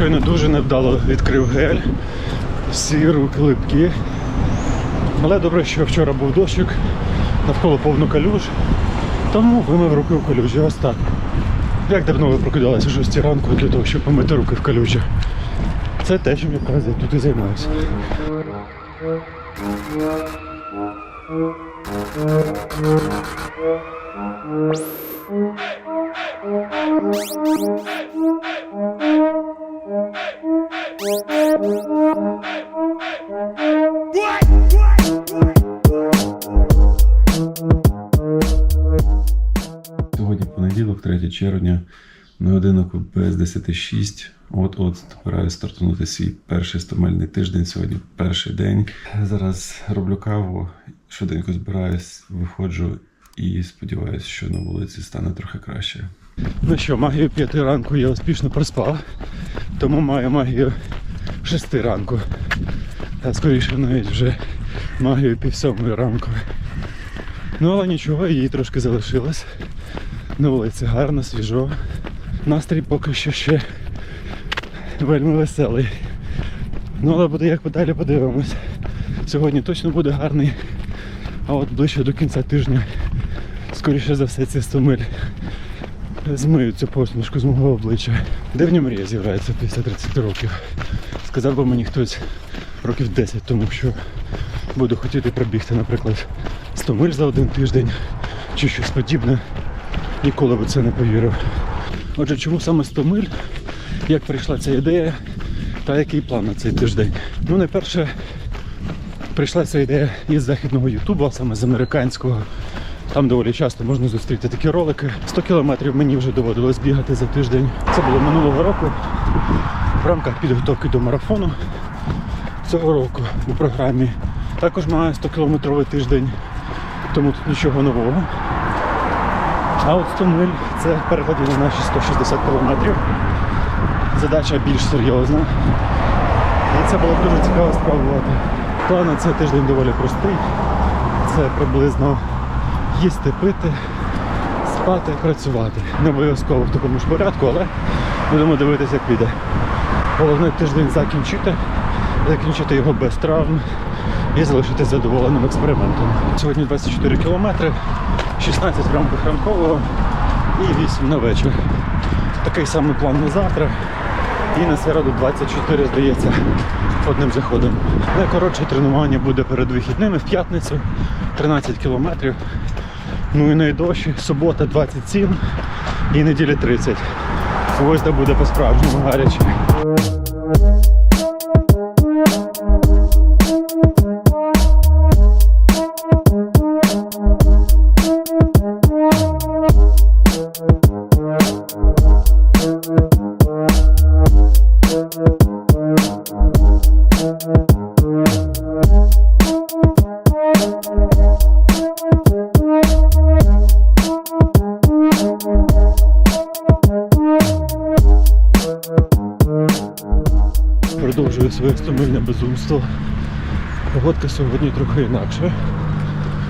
щойно дуже невдало відкрив гель. Всі руки липкі. Але добре, що вчора був дощик, навколо повно калюж. Тому вимив руки у калюжі. Ось так. Як давно ви прокидалися о 6 ранку для того, щоб помити руки в калюжі? Це те, чим якраз я тут і займаюся. Сьогодні червня, на годиннику без 10.06. От-от збираюся стартунути свій перший стомельний тиждень. Сьогодні перший день. Зараз роблю каву, швиденько збираюсь, виходжу і сподіваюся, що на вулиці стане трохи краще. Ну що, магію п'яти ранку я успішно проспав, тому маю магію шести ранку. А скоріше навіть вже магію пів сьомої ранку. Ну але нічого, її трошки залишилось. На вулиці гарно, свіжо. Настрій поки що ще вельми веселий. Ну але буде як подалі подивимось. Сьогодні точно буде гарний, а от ближче до кінця тижня, скоріше за все, ці стомиль змиють цю посмішку з мого обличчя. Дивні мрія з'являється після 30 років. Сказав би мені хтось років 10, тому що буду хотіти пробігти, наприклад, 100 миль за один тиждень чи щось подібне. Ніколи би це не повірив. Отже, чому саме 100 миль? Як прийшла ця ідея та який план на цей тиждень? Ну, найперше, прийшла ця ідея із західного Ютубу, а саме з американського. Там доволі часто можна зустріти такі ролики. 100 кілометрів мені вже доводилось бігати за тиждень. Це було минулого року в рамках підготовки до марафону цього року у програмі. Також маю 100 кілометровий тиждень, тому тут нічого нового. А от 100 миль це перекладі на наші 160 кілометрів. Задача більш серйозна. І це було дуже цікаво спробувати. План на цей тиждень доволі простий. Це приблизно їсти, пити, спати, працювати. Не обов'язково в такому ж порядку, але будемо дивитися, як піде. Головне тиждень закінчити, закінчити його без травм і залишитись задоволеним експериментом. Сьогодні 24 кілометри, 16 в рамках ранкового і 8 на вечір. Такий самий план на завтра. І на середу 24, здається, одним заходом. Найкоротше тренування буде перед вихідними в п'ятницю, 13 кілометрів. Ну і найдовші, субота 27 і неділя 30. Ось де буде по-справжньому гаряче. Стомильне безумство. Погодка сьогодні трохи інакша.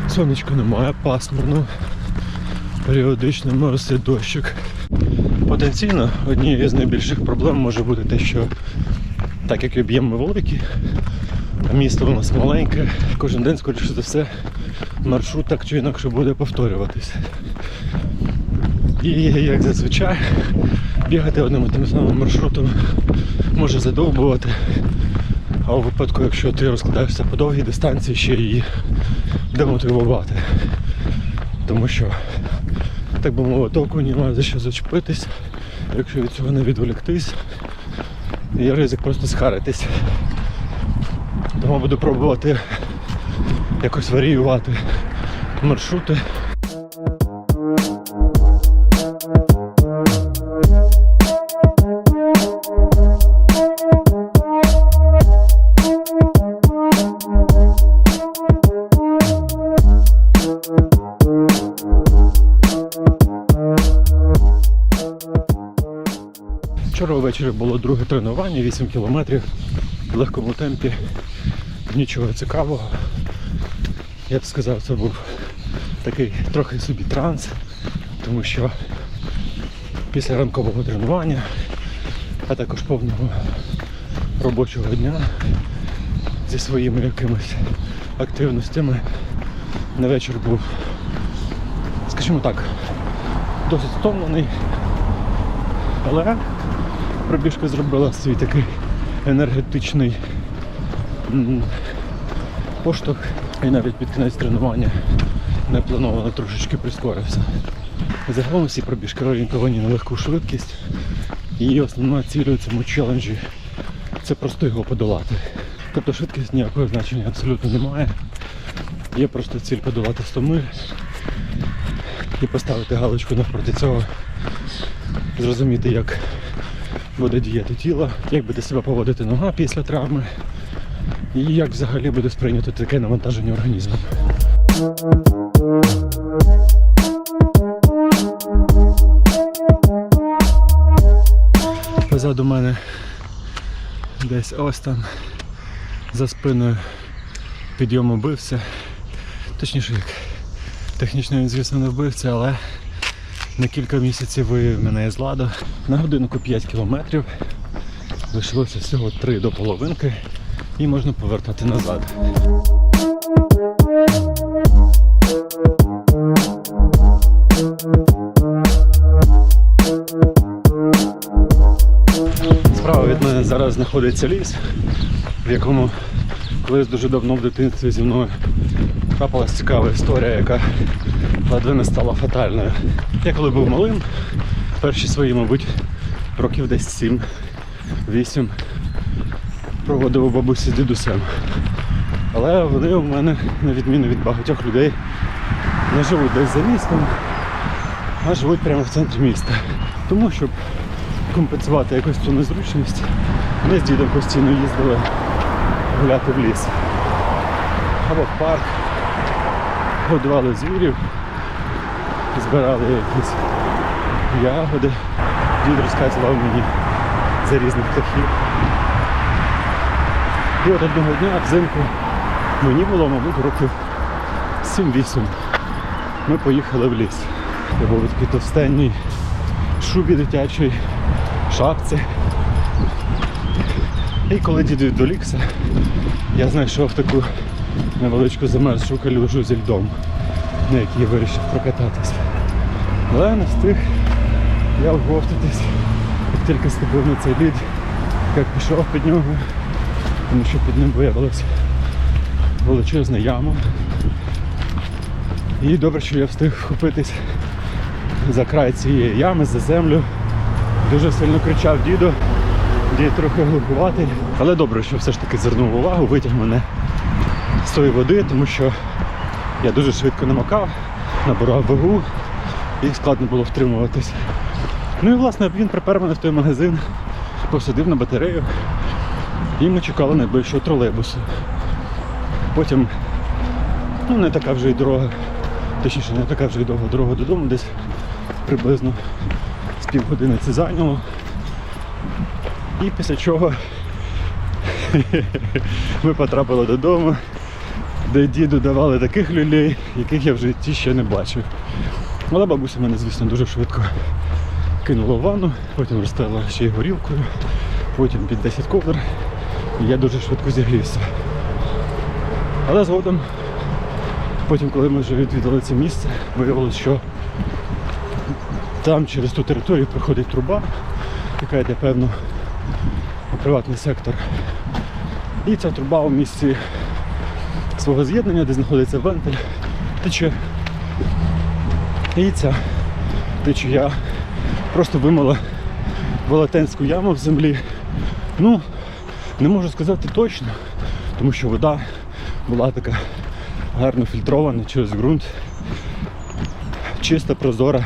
Сонечка немає, пасмурно. Періодично моросить дощик. Потенційно однією з найбільших проблем може бути те, що так як об'єм великі, а місто у нас маленьке, кожен день, скоріше за все, маршрут так чи інакше буде повторюватися. І як зазвичай, бігати одним і тим самим маршрутом може задовбувати. А у випадку, якщо ти розкладаєшся по довгій дистанції, ще і демотивувати. Тому що, так би мовити, оку немає за що зачепитись, якщо від цього не відволіктись, є ризик просто схаритись. Тому буду пробувати якось варіювати маршрути. Було друге тренування, 8 кілометрів в легкому темпі. Нічого цікавого. Я б сказав, це був такий трохи собі транс, тому що після ранкового тренування а також повного робочого дня зі своїми якимись активностями. На вечір був, скажімо так, досить втомлений, але пробіжка зробила свій такий енергетичний поштовх і навіть під кінець тренування неплановано трошечки прискорився. Загалом всі пробіжки орієнтовані на легку швидкість. І основна ціль у цьому челенджі це просто його подолати. Тобто швидкість ніякого значення абсолютно немає. Є просто ціль подолати 100 миль і поставити галочку навпроти цього, зрозуміти, як буде діяти тіло, як буде себе поводити нога після травми, і як взагалі буде сприйнято таке навантаження організму. Позаду мене десь ось там за спиною підйом убився. Точніше, як технічно він, звісно, не вбивця, але на кілька місяців вивів мене із ладу. На годинку 5 кілометрів. Лишилося всього 3 до половинки і можна повертати назад. Справа від мене зараз знаходиться ліс, в якому колись дуже давно в дитинстві зі мною трапилась цікава історія, яка ледве не стала фатальною. Я коли був малим, перші свої, мабуть, років десь 7-8 проводив у бабусі дідусем. Але вони у мене, на відміну від багатьох людей, не живуть десь за містом, а живуть прямо в центрі міста. Тому щоб компенсувати якусь цю незручність, ми з дідом постійно їздили гуляти в ліс. Або в парк, годували звірів, збирали якісь ягоди. Дід розказував мені за різних птахів. І от одного дня взимку мені було, мабуть, років 7-8. Ми поїхали в ліс. Я був у такій товстенній шубі дитячій, шапці. І коли дід відволікся, я знайшов таку невеличку замерзшу калюжу зі льдом, на якій я вирішив прокататись. Але не встиг я вговтатись, як тільки ступив на цей лід, як пішов під нього, тому що під ним виявилася величезна яма. І добре, що я встиг вхопитись за край цієї ями, за землю. Дуже сильно кричав діду. Дід трохи глухуватий. Але добре, що все ж таки звернув увагу, витяг мене з тої води, тому що я дуже швидко намокав, набирав вагу і складно було втримуватись. Ну і власне він припер мене в той магазин, посадив на батарею і ми чекали найближчого тролейбусу. Потім ну, не така вже й дорога, точніше не така вже й довга дорога додому, десь приблизно з півгодини це зайняло. І після чого ми потрапили додому, де діду давали таких люлей, яких я в житті ще не бачив. Але бабуся мене, звісно, дуже швидко кинула в ванну, потім розстала ще й горілкою, потім під 10 ковдр, і я дуже швидко зігрівся. Але згодом, потім, коли ми вже відвідали це місце, виявилось, що там через ту територію проходить труба, яка йде, певно, у приватний сектор. І ця труба у місці свого з'єднання, де знаходиться вентиль, тече. І ця течія просто вимила велетенську яму в землі. Ну, не можу сказати точно, тому що вода була така гарно фільтрована через ґрунт, чиста, прозора,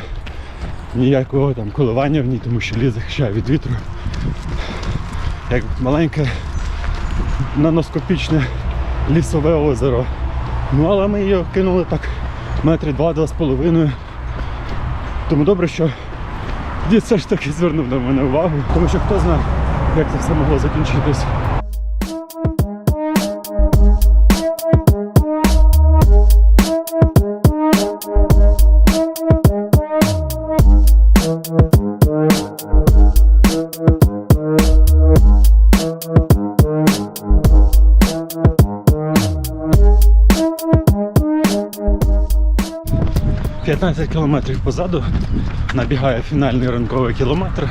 ніякого там коливання в ній, тому що ліс захищає від вітру. Як маленьке наноскопічне лісове озеро. Ну але ми її кинули так метри два-два з половиною. Тому добре, що дід все ж таки звернув на мене увагу, тому що хто знає, як це все могло закінчитись. 15 кілометрів позаду набігає фінальний ранковий кілометр.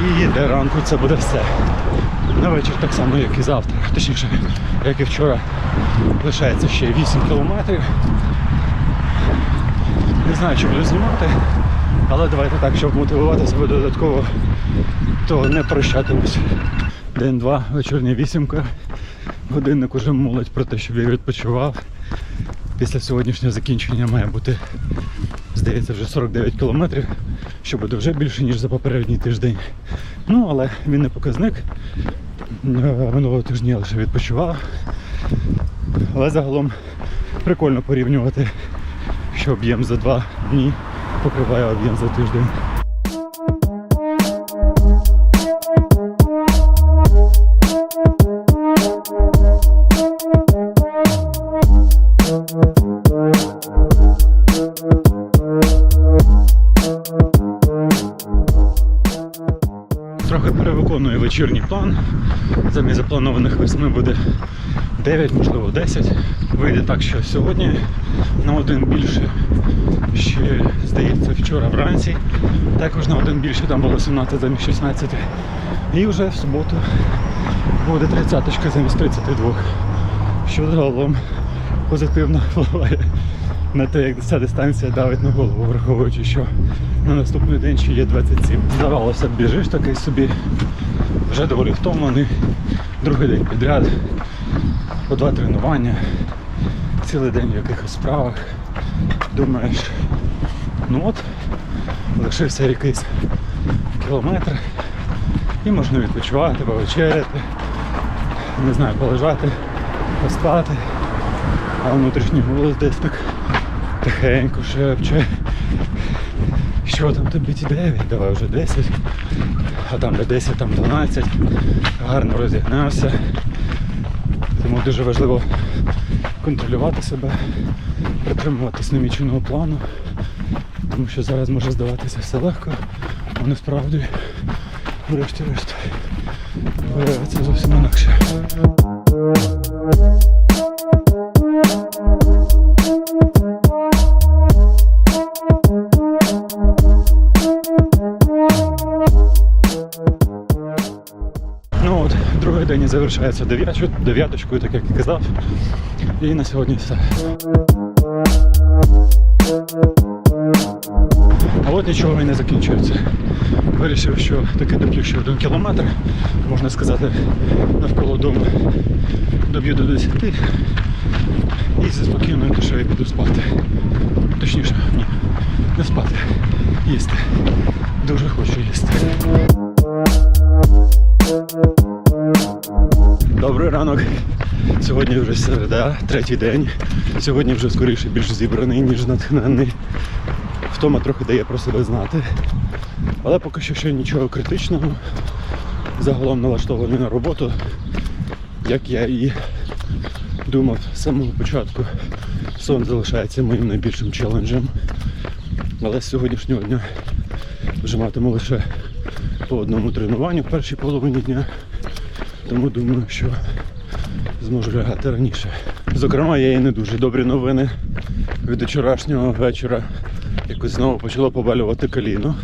І для ранку це буде все. На вечір так само, як і завтра. Точніше, як і вчора, лишається ще 8 кілометрів. Не знаю, чи буду знімати, але давайте так, щоб мотивувати себе додатково, то не прощатимось. День-два, вечірня вісімка. Годинник уже молить про те, щоб я відпочивав. Після сьогоднішнього закінчення має бути, здається, вже 49 кілометрів, що буде вже більше, ніж за попередній тиждень. Ну, але він не показник. Е, Минулого тижня я лише відпочивав. Але загалом прикольно порівнювати, що об'єм за два дні покриває об'єм за тиждень. Перевиконую. Замість запланованих восьми буде 9, можливо 10. Вийде так, що сьогодні на один більше, ще здається вчора вранці. Також на один більше там було 17 замість 16. І вже в суботу буде 30 замість 32. Що загалом позитивно впливає на те, як ця дистанція давить на голову, враховуючи, що на наступний день ще є 27. Здавалося, б, біжиш такий собі, вже доволі втомлений, другий день підряд, по два тренування, цілий день в якихось справах. Думаєш, ну от, лишився якийсь кілометр і можна відпочивати, повечеряти, не знаю, полежати, поспати. А внутрішній голос десь так тихенько шепче. Що там тобі ті 9, давай вже 10, а там де 10, там 12. Гарно розігнався. Тому дуже важливо контролювати себе, притримуватись наміченого плану, тому що зараз може здаватися все легко, а насправді, врешті-решт, виявиться зовсім інакше. Завершається дев'яточкою, так як і казав. І на сьогодні все. А от нічого і не закінчується. Вирішив, що таки доб'ю ще один кілометр, можна сказати, навколо дому доб'ю до 10 і зі спокійною душею піду спати. Точніше, ні, не спати, їсти. Дуже хочу їсти. Ранок. Сьогодні вже середа, третій день. Сьогодні вже скоріше більш зібраний, ніж натхнений. Втома трохи дає про себе знати. Але поки що ще нічого критичного. Загалом налаштований на роботу, як я і думав з самого початку. Сон залишається моїм найбільшим челенджем. Але з сьогоднішнього дня вже матиму лише по одному тренуванню в першій половині дня. Тому думаю, що зможу лягати раніше. Зокрема, є і не дуже добрі новини. Від вчорашнього вечора якось знову почало побалювати коліно.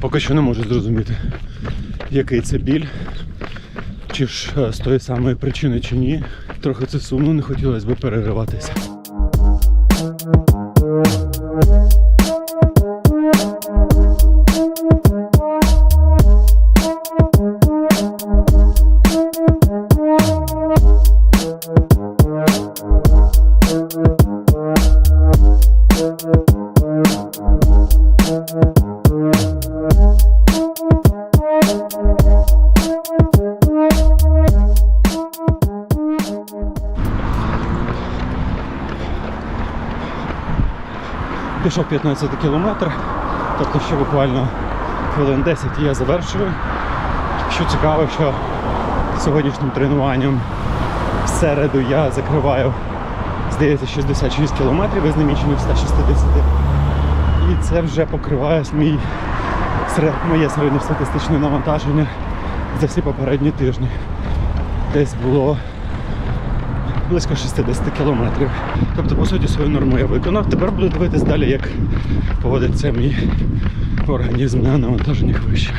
Поки що не можу зрозуміти, який це біль, чи ж е, з тої самої причини, чи ні. Трохи це сумно, не хотілося б перериватися. Пішов 15 кілометр, тобто ще буквально хвилин 10 і я завершую. Що цікаво, що сьогоднішнім тренуванням в середу я закриваю, здається, 66 кілометрів із намічених 160. І це вже покриває мій, моє середньостатистичне навантаження за всі попередні тижні. Десь було близько 60 кілометрів. Тобто, по суті, свою норму я виконав. Тепер буду дивитись далі, як поводиться мій організм на навантаженнях вище.